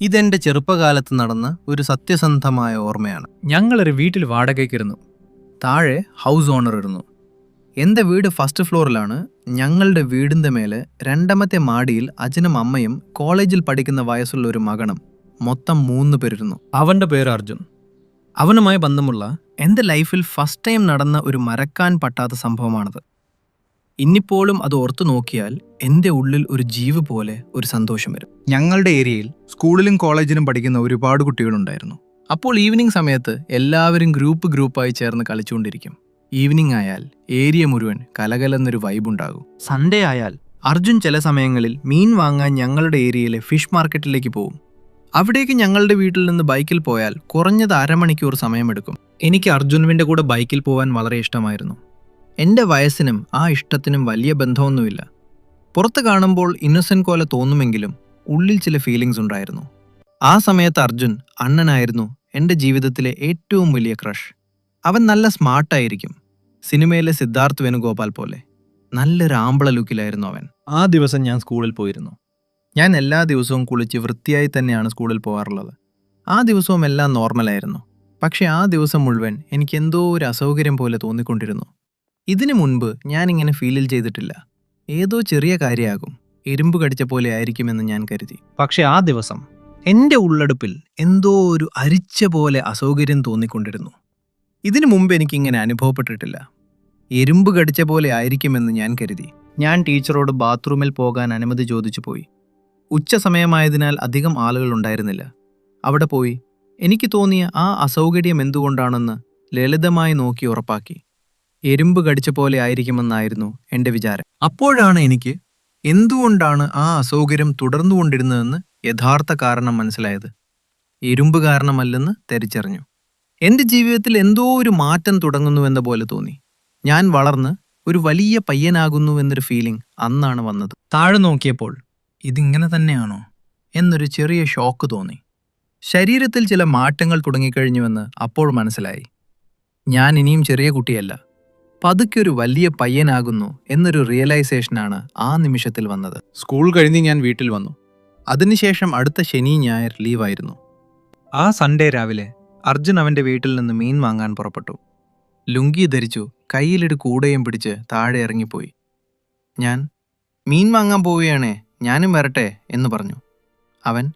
ഇതെന്റെ ചെറുപ്പകാലത്ത് നടന്ന ഒരു സത്യസന്ധമായ ഓർമ്മയാണ്. ഞങ്ങളൊരു വീട്ടിൽ വാടകയ്ക്കിരുന്നു താഴെ ഹൗസ് ഓണർ ഇരുന്നു. എന്റെ വീട് ഫസ്റ്റ് ഫ്ലോറിലാണ് ഞങ്ങളുടെ വീടിന്റെ മേലെ രണ്ടാമത്തെ മാടിയിൽ അച്ഛനും അമ്മയും കോളേജിൽ പഠിക്കുന്ന വയസ്സുള്ള ഒരു മകനും മൊത്തം മൂന്ന് പേരിരുന്നു. അവന്റെ പേര് അർജുൻ. അവനുമായി ബന്ധമുള്ള എന്റെ ലൈഫിൽ ഫസ്റ്റ് ടൈം നടന്ന ഒരു മറക്കാൻ പറ്റാത്ത സംഭവമാണത്. ഇന്നിപ്പോഴും അത് ഓർത്തു നോക്കിയാൽ എന്റെ ഉള്ളിൽ ഒരു ജീവ് പോലെ ഒരു സന്തോഷം വരും. ഞങ്ങളുടെ ഏരിയയിൽ സ്കൂളിലും കോളേജിലും പഠിക്കുന്ന ഒരുപാട് കുട്ടികളുണ്ടായിരുന്നു. അപ്പോൾ ഈവനിങ് സമയത്ത് എല്ലാവരും ഗ്രൂപ്പ് ഗ്രൂപ്പായി ചേർന്ന് കളിച്ചുകൊണ്ടിരിക്കും. ഈവനിങ് ആയാൽ ഏരിയ മുഴുവൻ കലകലെന്നൊരു വൈബുണ്ടാകും സൺഡേ ആയാൽ അർജുൻ ചില സമയങ്ങളിൽ മീൻ വാങ്ങാൻ ഞങ്ങളുടെ ഏരിയയിലെ ഫിഷ് മാർക്കറ്റിലേക്ക് പോകും. അവിടേക്ക് ഞങ്ങളുടെ വീട്ടിൽ നിന്ന് ബൈക്കിൽ പോയാൽ കുറഞ്ഞത് അരമണിക്കൂർ സമയമെടുക്കും. എനിക്ക് അർജുനുവിന്റെ കൂടെ ബൈക്കിൽ പോകാൻ വളരെ ഇഷ്ടമായിരുന്നു. എന്റെ വയസ്സിനും ആ ഇഷ്ടത്തിനും വലിയ ബന്ധമൊന്നുമില്ല. പുറത്ത് കാണുമ്പോൾ ഇന്നസെന്റ് പോലെ തോന്നുമെങ്കിലും ഉള്ളിൽ ചില ഫീലിങ്സ് ഉണ്ടായിരുന്നു. ആ സമയത്ത് അർജുൻ അണ്ണനായിരുന്നു എന്റെ ജീവിതത്തിലെ ഏറ്റവും വലിയ ക്രഷ് അവൻ നല്ല സ്മാർട്ടായിരിക്കും സിനിമയിലെ സിദ്ധാർത്ഥ് വേണുഗോപാൽ പോലെ. നല്ലൊരു ആമ്പള ലുക്കിലായിരുന്നു അവൻ. ആ ദിവസം ഞാൻ സ്കൂളിൽ പോയിരുന്നു. ഞാൻ എല്ലാ ദിവസവും കുളിച്ച് വൃത്തിയായി തന്നെയാണ് സ്കൂളിൽ പോകാറുള്ളത്. ആ ദിവസവും എല്ലാം നോർമലായിരുന്നു പക്ഷേ ആ ദിവസം മുഴുവൻ എനിക്ക് എന്തോ ഒരു അസൗകര്യം പോലെ തോന്നിക്കൊണ്ടിരുന്നു. ഇതിനു മുൻപ് ഞാനിങ്ങനെ ഫീലിൽ ചെയ്തിട്ടില്ല. ഏതോ ചെറിയ കാര്യമാകും എരുമ്പ് കടിച്ച പോലെ ആയിരിക്കുമെന്ന് ഞാൻ കരുതി. പക്ഷെ ആ ദിവസം എന്റെ ഉള്ളടുപ്പിൽ എന്തോ ഒരു അരിച്ച പോലെ അസൗകര്യം തോന്നിക്കൊണ്ടിരുന്നു. ഇതിനു മുമ്പ് എനിക്കിങ്ങനെ അനുഭവപ്പെട്ടിട്ടില്ല. എരുമ്പ് കടിച്ച പോലെ ആയിരിക്കുമെന്ന് ഞാൻ കരുതി. ഞാൻ ടീച്ചറോട് ബാത്റൂമിൽ പോകാൻ അനുമതി ചോദിച്ചു പോയി. ഉച്ച സമയമായതിനാൽ അധികം ആളുകൾ ഉണ്ടായിരുന്നില്ല. അവിടെ പോയി എനിക്ക് തോന്നിയ ആ അസൗകര്യം എന്തുകൊണ്ടാണെന്ന് ലളിതമായി നോക്കി ഉറപ്പാക്കി. എരുമ്പ് കടിച്ച പോലെ ആയിരിക്കുമെന്നായിരുന്നു എന്റെ വിചാരം. അപ്പോഴാണ് എനിക്ക് എന്തുകൊണ്ടാണ് ആ അസൗകര്യം തുടർന്നുകൊണ്ടിരുന്നതെന്ന് യഥാർത്ഥ കാരണം മനസ്സിലായത്. എരുമ്പ് കാരണമല്ലെന്ന് തിരിച്ചറിഞ്ഞു. എന്റെ ജീവിതത്തിൽ എന്തോ ഒരു മാറ്റം തുടങ്ങുന്നുവെന്ന പോലെ തോന്നി. ഞാൻ വളർന്ന് ഒരു വലിയ പയ്യനാകുന്നു എന്നൊരു ഫീലിംഗ് അന്നാണ് വന്നത്. താഴെ നോക്കിയപ്പോൾ ഇതിങ്ങനെ തന്നെയാണോ എന്നൊരു ചെറിയ ഷോക്ക് തോന്നി. ശരീരത്തിൽ ചില മാറ്റങ്ങൾ തുടങ്ങിക്കഴിഞ്ഞുവെന്ന് അപ്പോൾ മനസ്സിലായി. ഞാൻ ഇനിയും ചെറിയ കുട്ടിയല്ല. പതുക്കെ ഒരു വലിയ പയ്യനാകുന്നു എന്നൊരു റിയലൈസേഷനാണ് ആ നിമിഷത്തിൽ വന്നത്. സ്കൂൾ കഴിഞ്ഞ് ഞാൻ വീട്ടിൽ വന്നു. അതിനുശേഷം അടുത്ത ശനി ഞായർ ലീവായിരുന്നു ആ സൺഡേ രാവിലെ അർജുൻ അവന്റെ വീട്ടിൽ നിന്ന് മീൻ വാങ്ങാൻ പുറപ്പെട്ടു. ലുങ്കി ധരിച്ചു കയ്യിലൊരു കൂടയും പിടിച്ച് താഴെ ഇറങ്ങിപ്പോയി. ഞാൻ മീൻ വാങ്ങാൻ പോവുകയാണേ ഞാനും വരട്ടെ എന്ന് പറഞ്ഞു. അവൻ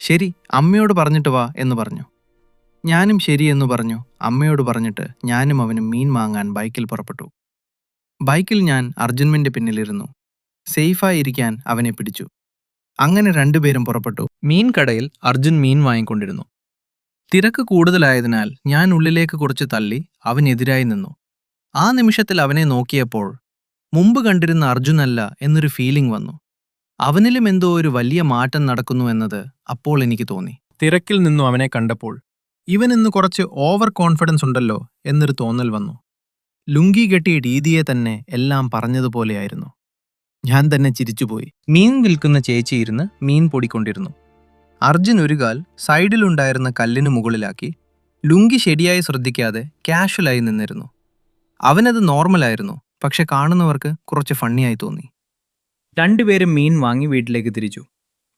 ശരി അമ്മയോട് പറഞ്ഞിട്ട് വാ എന്ന് പറഞ്ഞു. ഞാനും ശരി എന്ന് പറഞ്ഞു. അമ്മയോട് പറഞ്ഞിട്ട് ഞാനും അവനും മീൻ വാങ്ങാൻ ബൈക്കിൽ പുറപ്പെട്ടു. ബൈക്കിൽ ഞാൻ അർജുൻമിന്റെ പിന്നിലിരുന്നു. സേഫായി ഇരിക്കാൻ അവനെ പിടിച്ചു. അങ്ങനെ രണ്ടുപേരും പുറപ്പെട്ടു. മീൻ കടയിൽ അർജുൻ മീൻ വാങ്ങിക്കൊണ്ടിരുന്നു. തിരക്ക് കൂടുതലായതിനാൽ ഞാൻ ഉള്ളിലേക്ക് കുറച്ച് തള്ളി അവനെതിരായി നിന്നു. ആ നിമിഷത്തിൽ അവനെ നോക്കിയപ്പോൾ മുമ്പ് കണ്ടിരുന്ന അർജുനല്ല എന്നൊരു ഫീലിംഗ് വന്നു. അവനിലും എന്തോ ഒരു വലിയ മാറ്റം നടക്കുന്നു എന്നത് അപ്പോൾ എനിക്ക് തോന്നി. തിരക്കിൽ നിന്നും അവനെ കണ്ടപ്പോൾ ഇവൻ ഇന്ന് കുറച്ച് ഓവർ കോൺഫിഡൻസ് ഉണ്ടല്ലോ എന്നൊരു തോന്നൽ വന്നു. ലുങ്കി കെട്ടിയ രീതിയെ തന്നെ എല്ലാം പറഞ്ഞതുപോലെയായിരുന്നു. ഞാൻ തന്നെ ചിരിച്ചുപോയി. മീൻ വിൽക്കുന്ന ചേച്ചി ഇരുന്ന് മീൻ പൊടിക്കൊണ്ടിരുന്നു. അർജുൻ ഒരു കാൽ സൈഡിലുണ്ടായിരുന്ന കല്ലിനു മുകളിലാക്കി ലുങ്കി ശരിയായി ശ്രദ്ധിക്കാതെ കാഷ്വലായി നിന്നിരുന്നു. അവനത് നോർമലായിരുന്നു പക്ഷെ കാണുന്നവർക്ക് കുറച്ച് ഫണ്ണിയായി തോന്നി. രണ്ടുപേരും മീൻ വാങ്ങി വീട്ടിലേക്ക് തിരിച്ചു.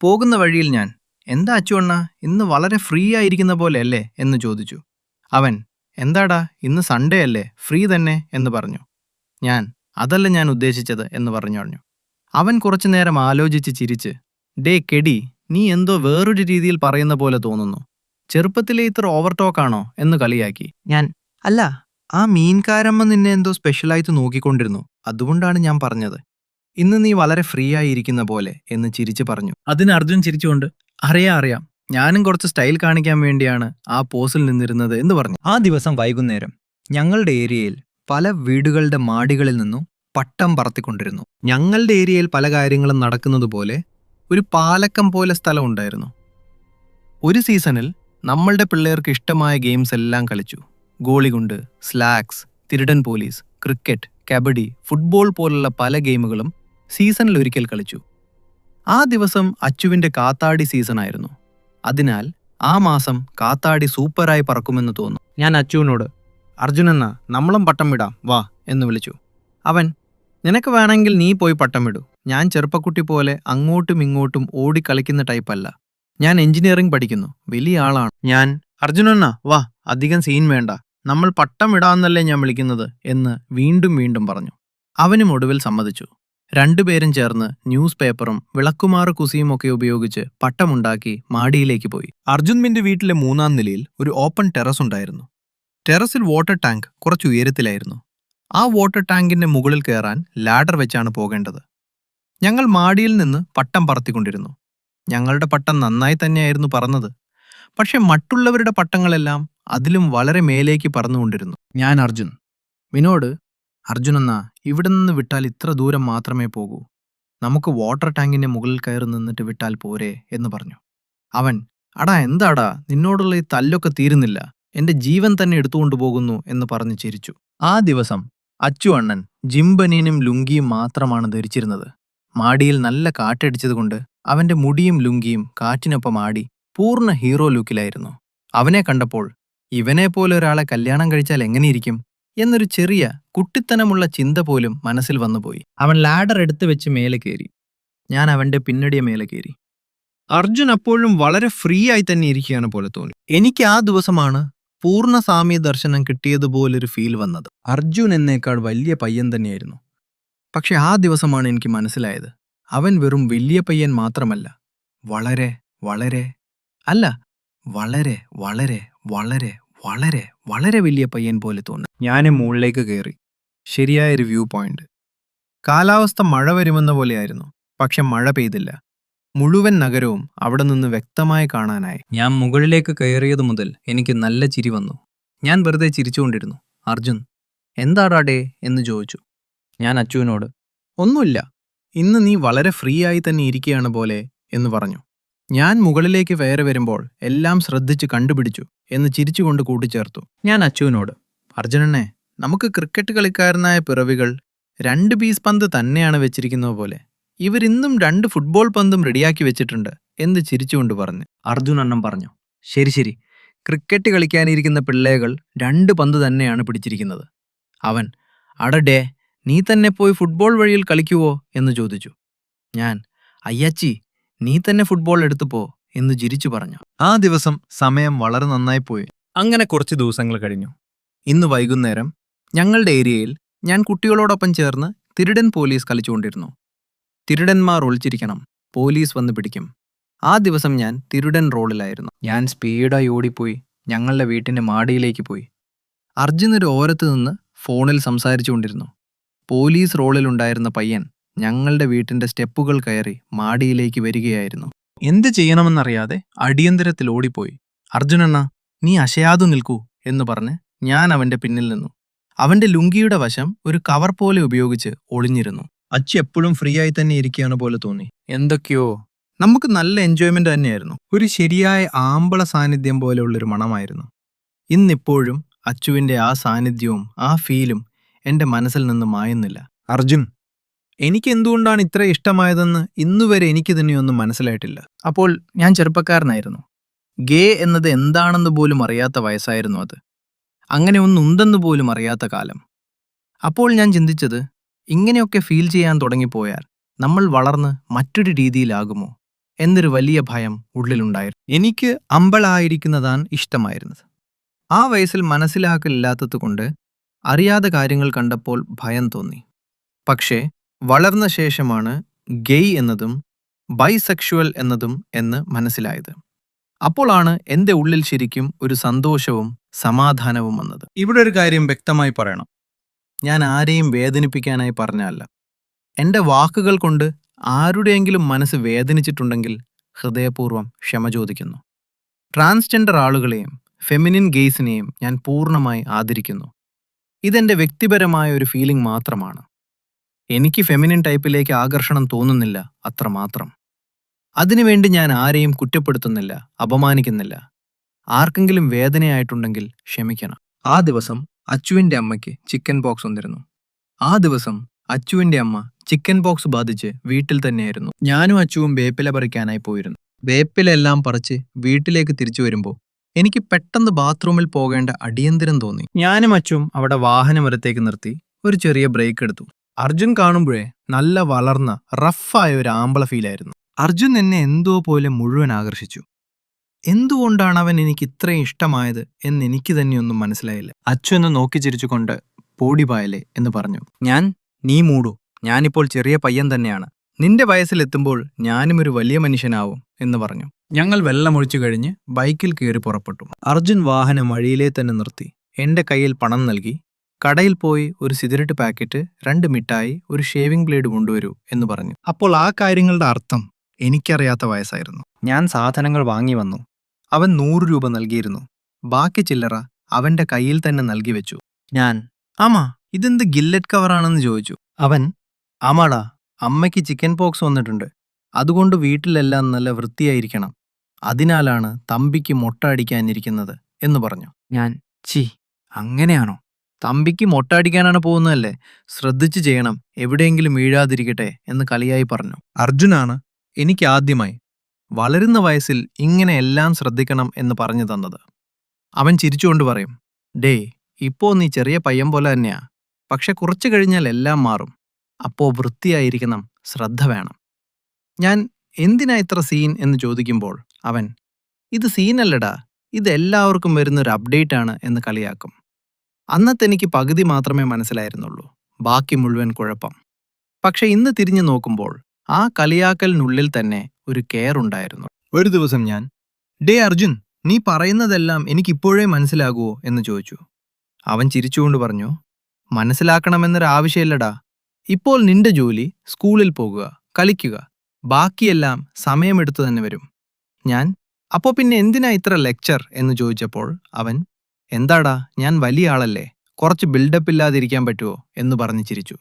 പോകുന്ന വഴിയിൽ ഞാൻ എന്താ അച്ചുവണ്ണ ഇന്ന് വളരെ ഫ്രീ ആയിരിക്കുന്ന പോലെ അല്ലേ എന്ന് ചോദിച്ചു. അവൻ എന്താടാ ഇന്ന് സൺഡേ അല്ലേ ഫ്രീ തന്നെ എന്ന് പറഞ്ഞു. ഞാൻ അതല്ല ഞാൻ ഉദ്ദേശിച്ചത് എന്ന് പറഞ്ഞു അവൻ കുറച്ചു നേരം ആലോചിച്ച് ചിരിച്ച് ഡേ കെടി നീ എന്തോ വേറൊരു രീതിയിൽ പറയുന്ന പോലെ തോന്നുന്നു. ചെറുപ്പത്തിലെ ഇത്ര ഓവർ ടോക്കാണോ എന്ന് കളിയാക്കി. ഞാൻ അല്ല ആ മീൻകാരമ്മ നിന്നെ എന്തോ സ്പെഷ്യലായിട്ട് നോക്കിക്കൊണ്ടിരുന്നു. അതുകൊണ്ടാണ് ഞാൻ പറഞ്ഞത്. ഇന്ന് നീ വളരെ ഫ്രീ ആയിരിക്കുന്ന പോലെ എന്ന് ചിരിച്ചു പറഞ്ഞു. അതിന് അർജുൻ ചിരിച്ചുകൊണ്ട് അറിയാം അറിയാം. ഞാനും കുറച്ച് സ്റ്റൈൽ കാണിക്കാൻ വേണ്ടിയാണ് ആ പോസിൽ നിന്നിരുന്നത് എന്ന് പറഞ്ഞു. ആ ദിവസം വൈകുന്നേരം ഞങ്ങളുടെ ഏരിയയിൽ പല വീടുകളുടെ മാടികളിൽ നിന്നും പട്ടം പറത്തിക്കൊണ്ടിരുന്നു. ഞങ്ങളുടെ ഏരിയയിൽ പല കാര്യങ്ങളും നടക്കുന്നത് പോലെ ഒരു പാലക്കം പോലെ സ്ഥലം ഉണ്ടായിരുന്നു. ഒരു സീസണിൽ നമ്മളുടെ പിള്ളേർക്ക് ഇഷ്ടമായ ഗെയിംസ് എല്ലാം കളിച്ചു. ഗോളികുണ്ട് സ്ലാക്സ് തിരുടൻ പോലീസ് ക്രിക്കറ്റ് കബഡി ഫുട്ബോൾ പോലുള്ള പല ഗെയിമുകളും സീസണിൽ ഒരിക്കൽ കളിച്ചു. ആ ദിവസം അച്ചുവിന്റെ കാത്താടി സീസണായിരുന്നു അതിനാൽ ആ മാസം കാത്താടി സൂപ്പറായി പറക്കുമെന്ന് തോന്നുന്നു. ഞാൻ അച്ചുവിനോട് അർജുനെന്ന നമ്മളും പട്ടം വിടാം വാ എന്ന് വിളിച്ചു. അവൻ നിനക്ക് വേണമെങ്കിൽ നീ പോയി പട്ടം വിടൂ. ഞാൻ ചെറുപ്പക്കുട്ടി പോലെ അങ്ങോട്ടും ഇങ്ങോട്ടും ഓടിക്കളിക്കുന്ന ടൈപ്പ് ടൈപ്പല്ല ഞാൻ എഞ്ചിനീയറിംഗ് പഠിക്കുന്നു. വലിയ ആളാണ്. ഞാൻ അർജുനണ്ണ വാ അധികം സീൻ വേണ്ട. നമ്മൾ പട്ടം ഇടാന്നല്ലേ ഞാൻ വിളിക്കുന്നത് എന്ന് വീണ്ടും വീണ്ടും പറഞ്ഞു. അവനും ഒടുവിൽ സമ്മതിച്ചു. രണ്ടുപേരും ചേർന്ന് ന്യൂസ് പേപ്പറും വിളക്കുമാറ് കുസിയും ഒക്കെ ഉപയോഗിച്ച് പട്ടമുണ്ടാക്കി മാടിയിലേക്ക് പോയി. അർജുൻ മിന്റെ വീട്ടിലെ മൂന്നാം നിലയിൽ ഒരു ഓപ്പൺ ടെറസ് ഉണ്ടായിരുന്നു. ടെറസിൽ വാട്ടർ ടാങ്ക് കുറച്ച് ഉയരത്തിലായിരുന്നു. ആ വാട്ടർ ടാങ്കിന്റെ മുകളിൽ കയറാൻ ലാഡർ വെച്ചാണ് പോകേണ്ടത്. ഞങ്ങൾ മാടിയിൽ നിന്ന് പട്ടം പറത്തിക്കൊണ്ടിരുന്നു. ഞങ്ങളുടെ പട്ടം നന്നായി തന്നെയായിരുന്നു പറന്നത്. പക്ഷെ മറ്റുള്ളവരുടെ പട്ടങ്ങളെല്ലാം അതിലും വളരെ മേലേക്ക് പറന്നുകൊണ്ടിരുന്നു. ഞാൻ അർജുൻ. വിനോട് അർജുൻ എന്നാ ഇവിടെ നിന്ന് വിട്ടാൽ ഇത്ര ദൂരം മാത്രമേ പോകൂ. നമുക്ക് വാട്ടർ ടാങ്കിന്റെ മുകളിൽ കയറി നിന്നിട്ട് വിട്ടാൽ പോരെ എന്ന് പറഞ്ഞു. അവൻ അടാ എന്താടാ? നിന്നോടുള്ള ഈ തല്ലൊക്കെ തീരുന്നില്ല. എന്റെ ജീവൻ തന്നെ എടുത്തുകൊണ്ടു പോകുന്നു എന്ന് പറഞ്ഞ് ചിരിച്ചു. ആ ദിവസം അച്ചു അണ്ണൻ ജിംബനീനും ലുങ്കിയും മാത്രമാണ് ധരിച്ചിരുന്നത്. മാടിയിൽ നല്ല കാറ്റടിച്ചതുകൊണ്ട് അവന്റെ മുടിയും ലുങ്കിയും കാറ്റിനൊപ്പം ആടി പൂർണ ഹീറോ ലുക്കിലായിരുന്നു. അവനെ കണ്ടപ്പോൾ ഇവനെ പോലെ ഒരാളെ കല്യാണം കഴിച്ചാൽ എങ്ങനെയിരിക്കും? എന്നൊരു ചെറിയ കുട്ടിത്തനമുള്ള ചിന്ത പോലും മനസ്സിൽ വന്നുപോയി. അവൻ ലാഡർ എടുത്തു വെച്ച് മേലെ കയറി. ഞാൻ അവന്റെ പിന്നടിയ മേലെ കയറി. അർജുൻ അപ്പോഴും വളരെ ഫ്രീ ആയി തന്നെ ഇരിക്കുകയാണ് പോലെ തോന്നി. എനിക്ക് ആ ദിവസമാണ് പൂർണ സാമ്യ ദർശനം കിട്ടിയതുപോലൊരു ഫീൽ വന്നത്. അർജുൻ എന്നേക്കാൾ വലിയ പയ്യൻ തന്നെയായിരുന്നു. പക്ഷെ ആ ദിവസമാണ് എനിക്ക് മനസ്സിലായത്. അവൻ വെറും വലിയ പയ്യൻ മാത്രമല്ല. വളരെ വളരെ അല്ല വളരെ വളരെ വളരെ വളരെ വളരെ വലിയ പയ്യൻ പോലെ തോന്നി ഞാൻ മുകളിലേക്ക് കയറി. ശരിയായൊരു വ്യൂ പോയിന്റ്. കാലാവസ്ഥ മഴ വരുമെന്ന പോലെയായിരുന്നു. പക്ഷെ മഴ പെയ്തില്ല. മുഴുവൻ നഗരവും അവിടെ നിന്ന് വ്യക്തമായി കാണാനായി. ഞാൻ മുകളിലേക്ക് കയറിയതു മുതൽ എനിക്ക് നല്ല ചിരി വന്നു. ഞാൻ വെറുതെ ചിരിച്ചുകൊണ്ടിരുന്നു. അർജുൻ എന്താടാടേ എന്ന് ചോദിച്ചു. ഞാൻ അച്ചുവിനോട് ഒന്നുമില്ല. ഇന്ന് നീ വളരെ ഫ്രീ ആയി തന്നെ ഇരിക്കുകയാണ് പോലെ എന്ന് പറഞ്ഞു. ഞാൻ മുകളിലേക്ക് കയറി വരുമ്പോൾ എല്ലാം ശ്രദ്ധിച്ച് കണ്ടുപിടിച്ചു എന്ന് ചിരിച്ചുകൊണ്ട് കൂട്ടിച്ചേർത്തു. ഞാൻ അച്ചുവിനോട് അർജുനനെ നമുക്ക് ക്രിക്കറ്റ് കളിക്കാരനായ പിറവികൾ രണ്ട് പീസ് പന്ത് തന്നെയാണ് വെച്ചിരിക്കുന്നത് പോലെ. ഇവരിന്നും രണ്ട് ഫുട്ബോൾ പന്തും റെഡിയാക്കി വെച്ചിട്ടുണ്ട് എന്ന് ചിരിച്ചുകൊണ്ട് പറഞ്ഞു. അർജുൻ അണ്ണം പറഞ്ഞു ശരി ശരി. ക്രിക്കറ്റ് കളിക്കാനിരിക്കുന്ന പിള്ളേകൾ രണ്ട് പന്ത് തന്നെയാണ് പിടിച്ചിരിക്കുന്നത്. അവൻ അടഡേ നീ തന്നെ പോയി ഫുട്ബോൾ വഴിയിൽ കളിക്കുവോ? എന്ന് ചോദിച്ചു. ഞാൻ അയ്യച്ചി നീ തന്നെ ഫുട്ബോൾ എടുത്തു പോ എന്ന് ചിരിച്ചു പറഞ്ഞു. ആ ദിവസം സമയം വളരെ നന്നായി പോയി. അങ്ങനെ കുറച്ച് ദിവസങ്ങൾ കഴിഞ്ഞു. ഇന്ന് വൈകുന്നേരം ഞങ്ങളുടെ ഏരിയയിൽ ഞാൻ കുട്ടികളോടൊപ്പം ചേർന്ന് തിരുടൻ പോലീസ് കളിച്ചുകൊണ്ടിരുന്നു. തിരുടന്മാർ ഒളിച്ചിരിക്കണം പോലീസ് വന്ന് പിടിക്കും. ആ ദിവസം ഞാൻ തിരുടൻ റോളിലായിരുന്നു ഞാൻ സ്പീഡായി ഓടിപ്പോയി ഞങ്ങളുടെ വീട്ടിന്റെ മാടിയിലേക്ക് പോയി. അർജുൻ ഒരു ഓരത്ത് നിന്ന് ഫോണിൽ സംസാരിച്ചുകൊണ്ടിരുന്നു. പോലീസ് റോളിലുണ്ടായിരുന്ന പയ്യൻ ഞങ്ങളുടെ വീട്ടിന്റെ സ്റ്റെപ്പുകൾ കയറി മാടിയിലേക്ക് വരികയായിരുന്നു. എന്ത് ചെയ്യണമെന്നറിയാതെ അടിയന്തരത്തിൽ ഓടിപ്പോയി. അർജുനണ്ണ നീ അശയാതു നിൽക്കൂ എന്ന് പറഞ്ഞ് ഞാൻ അവന്റെ പിന്നിൽ നിന്നു. അവന്റെ ലുങ്കിയുടെ വശം ഒരു കവർ പോലെ ഉപയോഗിച്ച് ഒളിഞ്ഞിരുന്നു. അച്ഛ എപ്പോഴും ഫ്രീ ആയി തന്നെ ഇരിക്കുകയാണ് പോലെ തോന്നി. എന്തൊക്കെയോ. നമുക്ക് നല്ല എൻജോയ്മെന്റ് തന്നെയായിരുന്നു. ഒരു ശരിയായ ആമ്പള സാന്നിധ്യം പോലെയുള്ളൊരു മണമായിരുന്നു. ഇന്നിപ്പോഴും അച്ചുവിന്റെ ആ സാന്നിധ്യവും ആ ഫീലും എന്റെ മനസ്സിൽ നിന്ന് മായുന്നില്ല. അർജുൻ എനിക്ക് എന്തുകൊണ്ടാണ് ഇത്ര ഇഷ്ടമായതെന്ന് ഇന്നുവരെ എനിക്ക് തന്നെയൊന്നും മനസ്സിലായിട്ടില്ല. അപ്പോൾ ഞാൻ ചെറുപ്പക്കാരനായിരുന്നു. ഗേ എന്നത് എന്താണെന്ന് പോലും അറിയാത്ത വയസ്സായിരുന്നു അത്. അങ്ങനെ ഒന്നുണ്ടെന്ന് പോലും അറിയാത്ത കാലം. അപ്പോൾ ഞാൻ ചിന്തിച്ചത് ഇങ്ങനെയൊക്കെ ഫീൽ ചെയ്യാൻ തുടങ്ങിപ്പോയാൽ നമ്മൾ വളർന്ന് മറ്റൊരു രീതിയിലാകുമോ എന്നൊരു വലിയ ഭയം ഉള്ളിലുണ്ടായിരുന്നു. എനിക്ക് അമ്പളായിരിക്കുന്നതാണ് ഇഷ്ടമായിരുന്നത്. ആ വയസ്സിൽ മനസ്സിലാക്കലില്ലാത്തതുകൊണ്ട് അറിയാതെ കാര്യങ്ങൾ കണ്ടപ്പോൾ ഭയം തോന്നി. പക്ഷേ വളർന്ന ശേഷമാണ് ഗെയ് എന്നതും ബൈസെക്ഷുവൽ എന്നതും എന്ന് മനസ്സിലായത്. അപ്പോളാണ് എന്റെ ഉള്ളിൽ ശരിക്കും ഒരു സന്തോഷവും സമാധാനവും വന്നത്. ഇവിടെ ഒരു കാര്യം വ്യക്തമായി പറയണം. ഞാൻ ആരെയും വേദനിപ്പിക്കാനായി പറഞ്ഞല്ല. എന്റെ വാക്കുകൾ കൊണ്ട് ആരുടെയെങ്കിലും മനസ്സ് വേദനിച്ചിട്ടുണ്ടെങ്കിൽ ഹൃദയപൂർവം ക്ഷമ ചോദിക്കുന്നു. ട്രാൻസ്ജെൻഡർ ആളുകളെയും ഫെമിനിൻ ഗെയ്സിനെയും ഞാൻ പൂർണമായി ആദരിക്കുന്നു. ഇതെന്റെ വ്യക്തിപരമായ ഒരു ഫീലിംഗ് മാത്രമാണ്. എനിക്ക് ഫെമിനിൻ ടൈപ്പിലേക്ക് ആകർഷണം തോന്നുന്നില്ല അത്രമാത്രം അതിനുവേണ്ടി ഞാൻ ആരെയും കുറ്റപ്പെടുത്തുന്നില്ല അപമാനിക്കുന്നില്ല. ആർക്കെങ്കിലും വേദനയായിട്ടുണ്ടെങ്കിൽ ക്ഷമിക്കണം. ആ ദിവസം അച്ചുവിന്റെ അമ്മയ്ക്ക് ചിക്കൻ ബോക്സ് വന്നിരുന്നു. ആ ദിവസം അച്ചുവിന്റെ അമ്മ ചിക്കൻ ബോക്സ് ബാധിച്ച് വീട്ടിൽ തന്നെയായിരുന്നു. ഞാനും അച്ചുവും വേപ്പില പറിക്കാനായി പോയിരുന്നു. വേപ്പിലെല്ലാം പറിച്ച് വീട്ടിലേക്ക് തിരിച്ചു വരുമ്പോൾ എനിക്ക് പെട്ടെന്ന് ബാത്റൂമിൽ പോകേണ്ട അടിയന്തിരം തോന്നി. ഞാനും അച്ചും അവിടെ വാഹനമരത്തേക്ക് നിർത്തി ഒരു ചെറിയ ബ്രേക്ക് എടുത്തു. അർജുൻ കാണുമ്പോഴേ നല്ല വളർന്ന റഫായ ഒരു ആമ്പള ഫീലായിരുന്നു അർജുൻ എന്നെ എന്തോ പോലെ മുഴുവൻ ആകർഷിച്ചു. എന്തുകൊണ്ടാണ് അവൻ എനിക്ക് ഇത്രയും ഇഷ്ടമായത് എന്ന് എനിക്ക് തന്നെയൊന്നും മനസ്സിലായില്ല. അച്ചു എന്ന് നോക്കി ചിരിച്ചുകൊണ്ട് പോടി പോടിപായലേ എന്ന് പറഞ്ഞു. ഞാൻ നീ മൂടു. ഞാനിപ്പോൾ ചെറിയ പയ്യൻ തന്നെയാണ്. നിന്റെ വയസ്സിലെത്തുമ്പോൾ ഞാനും ഒരു വലിയ മനുഷ്യനാവും എന്ന് പറഞ്ഞു. ഞങ്ങൾ വെള്ളമൊഴിച്ചു കഴിഞ്ഞ് ബൈക്കിൽ കയറി പുറപ്പെട്ടു. അർജുൻ വാഹനം വഴിയിലേ തന്നെ നിർത്തി. എന്റെ കയ്യിൽ പണം നൽകി. കടയിൽ പോയി ഒരു സിഗരറ്റ് പാക്കറ്റ് രണ്ട് മിഠായി ഒരു ഷേവിംഗ് ബ്ലേഡ് കൊണ്ടുവരൂ എന്ന് പറഞ്ഞു. അപ്പോൾ ആ കാര്യങ്ങളുടെ അർത്ഥം എനിക്കറിയാത്ത വയസ്സായിരുന്നു. ഞാൻ സാധനങ്ങൾ വാങ്ങി വന്നു. അവൻ നൂറ് രൂപ നൽകിയിരുന്നു. ബാക്കി ചില്ലറ അവന്റെ കയ്യിൽ തന്നെ നൽകി വെച്ചു. ഞാൻ ആമാ ഇതെന്ത് ഗില്ലറ്റ് കവറാണെന്ന് ചോദിച്ചു. അവൻ ആമാടാ അമ്മയ്ക്ക് ചിക്കൻ പോക്സ് വന്നിട്ടുണ്ട്. അതുകൊണ്ട് വീട്ടിലെല്ലാം നല്ല വൃത്തിയായിരിക്കണം. അതിനാലാണ് തമ്പിക്ക് മൊട്ട അടിക്കാനിരിക്കുന്നത് എന്ന് പറഞ്ഞു. ഞാൻ ചി അങ്ങനെയാണോ? തമ്പിക്ക് മൊട്ടടിക്കാനാണ് പോകുന്നതല്ലേ? ശ്രദ്ധിച്ചു ചെയ്യണം. എവിടെയെങ്കിലും വീഴാതിരിക്കട്ടെ എന്ന് കളിയായി പറഞ്ഞു. അർജുനാണ് എനിക്ക് ആദ്യമായി വളരുന്ന വയസ്സിൽ ഇങ്ങനെ എല്ലാം ശ്രദ്ധിക്കണം എന്ന് പറഞ്ഞു തന്നത്. അവൻ ചിരിച്ചുകൊണ്ട് പറയും ഡേ ഇപ്പോ നീ ചെറിയ പയ്യൻ പോലെ തന്നെയാ. പക്ഷെ കുറച്ചു കഴിഞ്ഞാൽ എല്ലാം മാറും. അപ്പോ വൃത്തിയായിരിക്കണം ശ്രദ്ധ വേണം. ഞാൻ എന്തിനാ ഇത്ര സീൻ എന്ന് ചോദിക്കുമ്പോൾ അവൻ ഇത് സീനല്ലടാ. ഇത് എല്ലാവർക്കും വരുന്നൊരു അപ്ഡേറ്റ് ആണ് എന്ന് കളിയാക്കും. അന്നത്തെ എനിക്ക് പകുതി മാത്രമേ മനസ്സിലായിരുന്നുള്ളൂ. ബാക്കി മുഴുവൻ കുഴപ്പം. പക്ഷെ ഇന്ന് തിരിഞ്ഞു നോക്കുമ്പോൾ ആ കളിയാക്കലിനുള്ളിൽ തന്നെ ഒരു കെയർ ഉണ്ടായിരുന്നു. ഒരു ദിവസം ഞാൻ ഡേ അർജുൻ നീ പറയുന്നതെല്ലാം എനിക്കിപ്പോഴേ മനസ്സിലാകുമോ എന്ന് ചോദിച്ചു. അവൻ ചിരിച്ചുകൊണ്ട് പറഞ്ഞു മനസ്സിലാക്കണമെന്നൊരു ആവശ്യമില്ലടാ ഇപ്പോൾ നിന്റെ ജോലി സ്കൂളിൽ പോകുക കളിക്കുക. ബാക്കിയെല്ലാം സമയമെടുത്തു തന്നെ വരും. ഞാൻ അപ്പോൾ പിന്നെ എന്തിനാ ഇത്ര ലെക്ചർ? എന്ന് ചോദിച്ചപ്പോൾ അവൻ എന്താടാ ഞാൻ വലിയ ആളല്ലേ? കുറച്ച് ബിൽഡപ്പ് ഇല്ലാതിരിക്കാൻ പറ്റുമോ എന്ന് പറഞ്ഞു ചിരിച്ചു.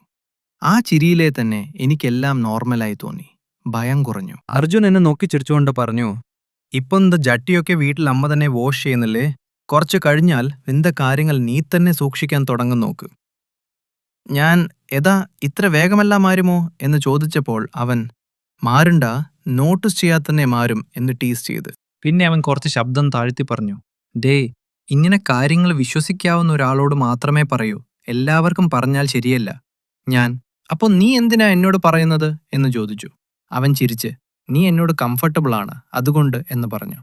ആ ചിരിയിലെ തന്നെ എനിക്കെല്ലാം നോർമലായി തോന്നി. ഭയം കുറഞ്ഞു. അർജുൻ എന്നെ നോക്കി ചിരിച്ചുകൊണ്ട് പറഞ്ഞു ഇപ്പം എന്താ ജട്ടിയൊക്കെ വീട്ടിൽ അമ്മ തന്നെ വാഷ് ചെയ്യുന്നില്ലേ? കുറച്ച് കഴിഞ്ഞാൽ നിന്റെ കാര്യങ്ങൾ നീ തന്നെ സൂക്ഷിക്കാൻ തുടങ്ങും നോക്ക്. ഞാൻ എതാ ഇത്ര വേഗമല്ല മാറുമോ? എന്ന് ചോദിച്ചപ്പോൾ അവൻ മാറുണ്ട നോട്ടീസ് ചെയ്യാത്തന്നെ മാറും എന്ന് ടീസ് ചെയ്ത്. പിന്നെ അവൻ കുറച്ച് ശബ്ദം താഴ്ത്തി പറഞ്ഞു ഡേ ഇങ്ങനെ കാര്യങ്ങൾ വിശ്വസിക്കാവുന്ന ഒരാളോട് മാത്രമേ പറയൂ. എല്ലാവർക്കും പറഞ്ഞാൽ ശരിയല്ല. ഞാൻ അപ്പോൾ നീ എന്തിനാ എന്നോട് പറയുന്നത്? എന്ന് ചോദിച്ചു. അവൻ ചിരിച്ച് നീ എന്നോട് കംഫർട്ടബിൾ ആണ് അതുകൊണ്ട് എന്ന് പറഞ്ഞു.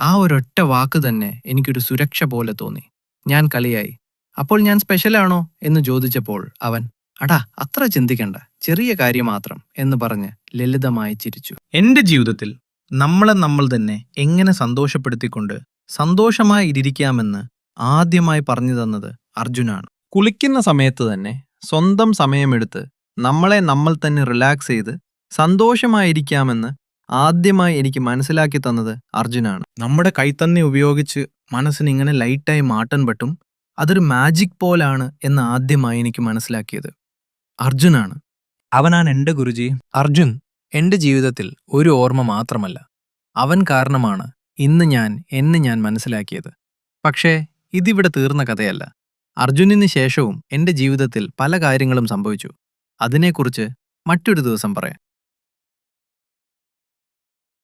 ആ ഒരൊറ്റ വാക്ക് തന്നെ എനിക്കൊരു സുരക്ഷ പോലെ തോന്നി. ഞാൻ കളിയായി. അപ്പോൾ ഞാൻ സ്പെഷ്യലാണോ എന്ന് ചോദിച്ചപ്പോൾ അവൻ അടാ അത്ര ചിന്തിക്കണ്ട. ചെറിയ കാര്യം മാത്രം എന്ന് പറഞ്ഞ് ലളിതമായി ചിരിച്ചു. എന്റെ ജീവിതത്തിൽ നമ്മളെ നമ്മൾ തന്നെ എങ്ങനെ സന്തോഷപ്പെടുത്തിക്കൊണ്ട് സന്തോഷമായി ഇരിക്കാമെന്ന് ആദ്യമായി പറഞ്ഞു തന്നത് അർജുനാണ്. കുളിക്കുന്ന സമയത്ത് തന്നെ സ്വന്തം സമയമെടുത്ത് നമ്മളെ നമ്മൾ തന്നെ റിലാക്സ് ചെയ്ത് സന്തോഷമായിരിക്കാമെന്ന് ആദ്യമായി എനിക്ക് മനസ്സിലാക്കി തന്നത് അർജുനാണ്. നമ്മുടെ കൈത്തന്നി ഉപയോഗിച്ച് മനസ്സിന് ഇങ്ങനെ ലൈറ്റായി മാറ്റാൻ പറ്റും അതൊരു മാജിക് പോലാണ് എന്ന് ആദ്യമായി എനിക്ക് മനസ്സിലാക്കിയത് അർജുനാണ്. അവനാണ് എന്റെ ഗുരുജി. അർജുൻ എന്റെ ജീവിതത്തിൽ ഒരു ഓർമ്മ മാത്രമല്ല. അവൻ കാരണമാണ് ഇന്ന് ഞാൻ എന്ന് ഞാൻ മനസ്സിലാക്കിയത്. പക്ഷേ ഇതിവിടെ തീർന്ന കഥയല്ല. അർജുനന് ശേഷവും എന്റെ ജീവിതത്തിൽ പല കാര്യങ്ങളും സംഭവിച്ചു. അതിനെക്കുറിച്ച് മറ്റൊരു ദിവസം പറയാം.